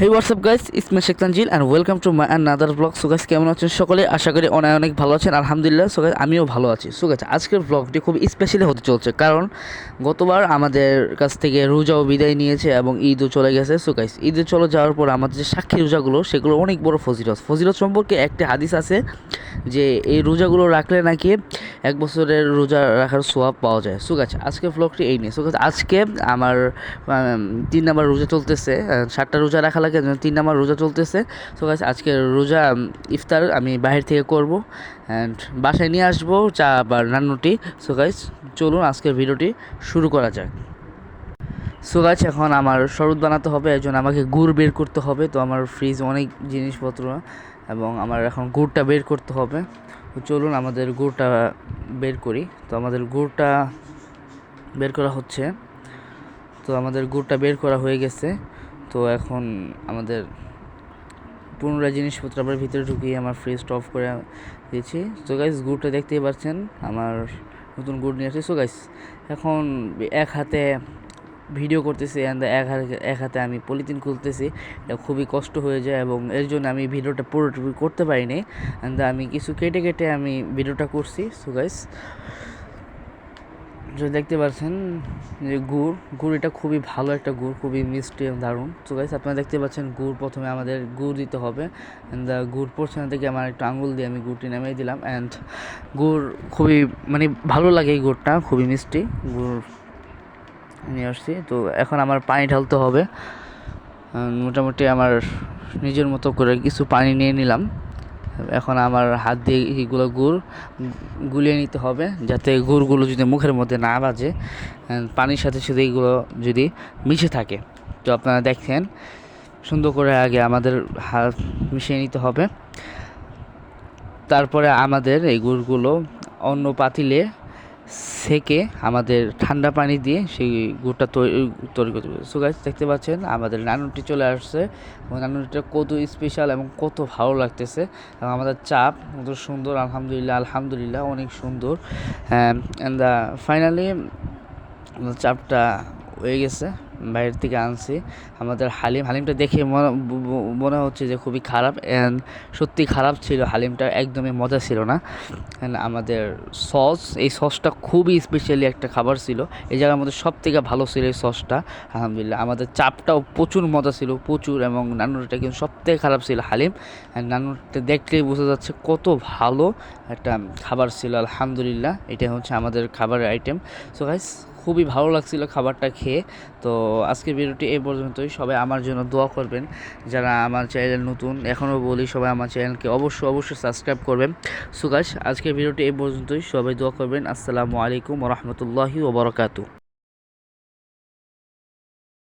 Hey what's up guys is me Sheikh Tanzil and welcome to my another blog so guys কেমন আছেন সকলে? আশা করি অনেক অনেক ভালো আছেন। আলহামদুলিল্লাহ সো আমিও ভালো আছি। সো আজকের ব্লগটি খুব স্পেশালি হতে চলছে, কারণ গতবার আমাদের কাছ থেকে রোজাও বিদায় নিয়েছে এবং ঈদও চলে গেছে। সো ঈদে চলে যাওয়ার পর আমাদের যে সাক্ষী রোজাগুলো, সেগুলো অনেক বড় ফজিলত। ফজিলত সম্পর্কে একটি হাদিস আছে যে, এই রোজাগুলো রাখলে নাকি এক বছরের রোজা রাখার সোয়াব পাওয়া যায়। সো গাছ আজকের ব্লগটি এই নিয়ে। সো গাছ আজকে আমার তিন নাম্বার রোজা চলতেছে। সাতটা রোজা রাখা লাগে তিন নাম্বার রোজা চলতেছে। সো গাছ আজকে রোজা ইফতার আমি বাইরে থেকে করব অ্যান্ড বাসায় নিয়ে আসব চা বা রান্নাটি। সো গাইস চলুন আজকের ভিডিওটি শুরু করা যাক। সো গাছ এখন আমার শরৎ বানাতে হবে, একজন আমাকে গুড় বের করতে হবে। তো আমার ফ্রিজ অনেক জিনিসপত্র এবং আমার এখন গুড়টা বের করতে হবে। চলুন আমাদের গুড়টা বের করি। তো আমাদের গুড়টা বের করা হচ্ছে। তো আমাদের গুড়টা বের করা হয়ে গেছে। তো এখন আমাদের পুনরায় জিনিসপত্র আবার ভিতরে ঢুকিয়ে আমার ফ্রিজটা অফ করে দিয়েছি। তো গাইস গুড়টা দেখতেই পাচ্ছেন, আমার নতুন গুড় নিয়ে আসছি। সো গাইস এখন এক হাতে ভিডিও করতেছি অ্যান্ড এক হাতে এক হাতে আমি পলিথিন খুলতেছি। এটা খুবই কষ্ট হয়ে যায় এবং এর জন্য আমি ভিডিওটা পুরোটুকু করতে পারিনি। অ্যান্ড আমি কিছু কেটে কেটে আমি ভিডিওটা করছি। সো গাইস যে দেখতে পাচ্ছেন যে গুড় গুড় এটা খুবই ভালো একটা গুড়, খুবই মিষ্টি এবং দারুণ। তো গাইস আপনারা দেখতে পাচ্ছেন গুড় প্রথমে আমাদের গুড় দিতে হবে। অ্যান্ড গুড় পড়ছে থেকে আমার একটু আঙুল দিয়ে আমি গুড়টি নামিয়ে দিলাম। অ্যান্ড গুড় খুবই মানে ভালো লাগে এই গুড়টা, খুবই মিষ্টি। গুড় নিয়ে আসছি। তো এখন আমার পানি ঢালতে হবে। মোটামুটি আমার নিজের মতো করে কিছু পানি নিয়ে নিলাম। এখন আমার হাত দিয়ে এইগুলো গুড়, গুলিয়ে নিতে হবে যাতে গুড়গুলো যদি মুখের মধ্যে না বাজে। পানির সাথে সাথে এইগুলো যদি মিশে থাকে। তো আপনারা দেখেন, সুন্দর করে আগে আমাদের হাত মিশিয়ে নিতে হবে। তারপরে আমাদের এই গুড়গুলো অন্য পাতিলে সেকে আমাদের ঠান্ডা পানি দিয়ে সেই গুড়টা তৈরি করতে হবে সো গাছ দেখতে পাচ্ছেন, আমাদের নানুটি চলে আসছে। এবং নানুটিটা কত স্পেশাল এবং কত ভালো লাগতেছে। এবং আমাদের চাপ কত সুন্দর, আলহামদুলিল্লাহ আলহামদুলিল্লাহ, অনেক সুন্দর। অ্যান্ড দ্য ফাইনালি চাপটা হয়ে গেছে, বাইরের থেকে আনছি। আমাদের হালিম, হালিমটা দেখে মনে হচ্ছে যে খুবই খারাপ। অ্যান্ড সত্যি খারাপ ছিল, হালিমটা একদমই মজা ছিল না। And আমাদের সস এই সসটা খুবই স্পেশালি একটা খাবার ছিল। এই জায়গার মধ্যে সব থেকে ভালো ছিল এই সসটা আলহামদুলিল্লাহ, আমাদের চাপটাও প্রচুর মজা ছিল, প্রচুর এবং নানুরটা কিন্তু সব থেকে খারাপ ছিল হালিম। অ্যান্ড নানুরটা দেখলেই বোঝা যাচ্ছে কত ভালো একটা খাবার ছিল, আলহামদুলিল্লাহ। এটা হচ্ছে আমাদের খাবারের আইটেম সো গাইস খুবই ভালো লাগছিল খাবারটা খেয়ে। তো আজকে ভিডিওটি এই পর্যন্তই। সবাই আমার জন্য দোয়া করবেন। যারা আমার চ্যানেল নতুন, এখনও বলি সবাই আমার চ্যানেলকে অবশ্যই অবশ্যই সাবস্ক্রাইব করবেন। সুকাশ আজকের ভিডিওটি এই পর্যন্তই। সবাই দোয়া করবেন। আসসালামু আলাইকুম রহমতুল্লাহি ওবরাকাতু